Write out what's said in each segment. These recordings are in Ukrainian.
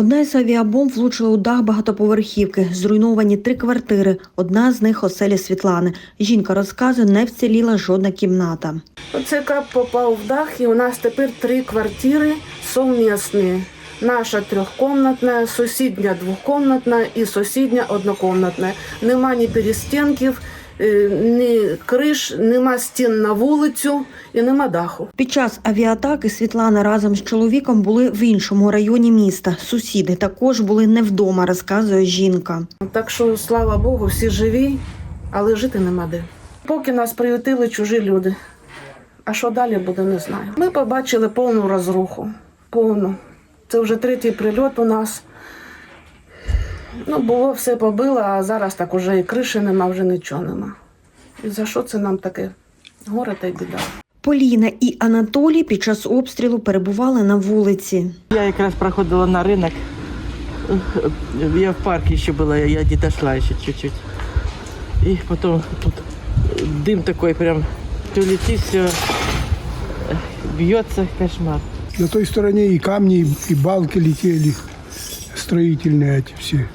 Одна із авіабомб влучила у дах багатоповерхівки. Зруйновані три квартири. Одна з них оселя Світлани. Жінка розказує, не вціліла жодна кімната. Оце кап попав в дах, і у нас тепер три квартири совмісні. Наша трьохкомнатна, сусідня двохкомнатна і сусідня однокомнатна. Нема ні перестінків, ні криш, нема стін на вулицю і нема даху. Під час авіатаки Світлана разом з чоловіком були в іншому районі міста. Сусіди також були не вдома, розказує жінка. Так що, слава Богу, всі живі, але жити нема де. Поки нас приютили чужі люди. А що далі буде, не знаю. Ми побачили повну розруху. Повну. Це вже третій прильот у нас. Ну, було все побило, а зараз так уже і криші нема, вже нічого нема. І за що це нам таке? Горе та й біда. Поліна і Анатолій під час обстрілу перебували на вулиці. Я якраз проходила на ринок. Я в парке еще была, я не дошла еще чуть-чуть. И потом тут дым такой прям, то летит все, бьется кошмар. На той стороне и камни, и балки летели, строительные эти все.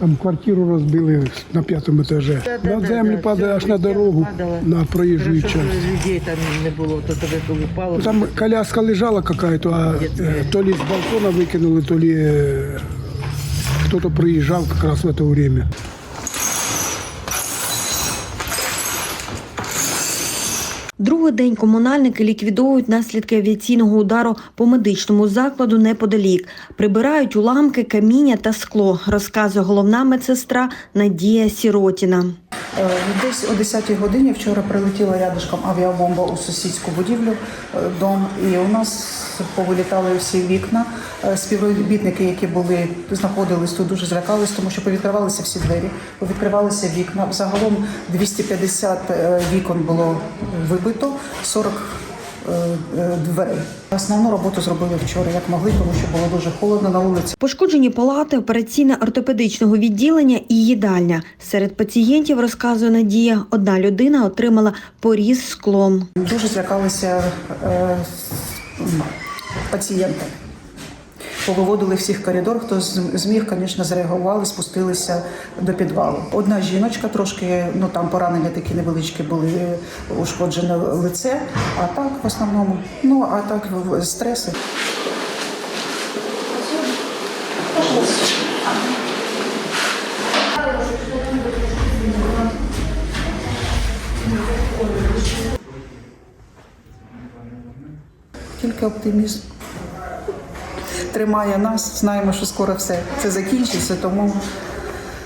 Там квартиру разбили на пятом этаже. на землю падає аж на дорогу, на проезжую Хорошо, часть. що людей там не було, то тебе упало. Ну, Там коляска лежала какая-то, а э, то ли с балкона выкинули, то ли э, кто-то проезжал как раз в это время. Другий день комунальники ліквідовують наслідки авіаційного удару по медичному закладу неподалік. Прибирають уламки, каміння та скло, розказує головна медсестра Надія Сіротіна. Е, Десь о 10-й годині вчора прилетіла рядышком авіабомба у сусідську будівлю, е, дом, і у нас повилітали всі вікна. Е, Співробітники, які були знаходились тут, дуже злякались, тому що повідкривалися всі двері, повідкривалися вікна. Загалом 250 е, вікон було вибито, 40 е, е, дверей. Основну роботу зробили вчора, як могли, тому що було дуже холодно на вулиці. Пошкоджені палати, операційне ортопедичного відділення і їдальня. Серед пацієнтів, розказує Надія, одна людина отримала поріз склом. Дуже злякалися е, пацієнти. Повиводили всіх коридор, хто зміг, звісно, зреагували, спустилися до підвалу. Одна жіночка трошки, ну там поранення такі невеличкі були, е, ушкоджене лице, а так в основному, ну а так стреси. Тільки оптимізм тримає нас. Знаємо, що скоро все це закінчиться, тому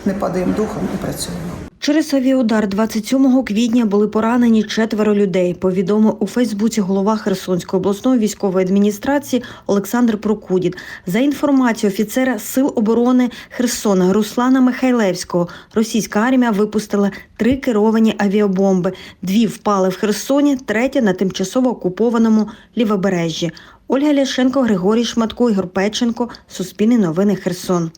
не падаємо духом і працюємо. Через авіаудар 27 квітня були поранені четверо людей. Повідомив у Фейсбуці голова Херсонської обласної військової адміністрації Олександр Прокудін. За інформацією офіцера Сил оборони Херсона Руслана Михайлевського, російська армія випустила три керовані авіабомби. Дві впали в Херсоні, третя на тимчасово окупованому лівобережжі. Ольга Ляшенко, Григорій Шматко, Ігор Печенко, Суспільне новини Херсон.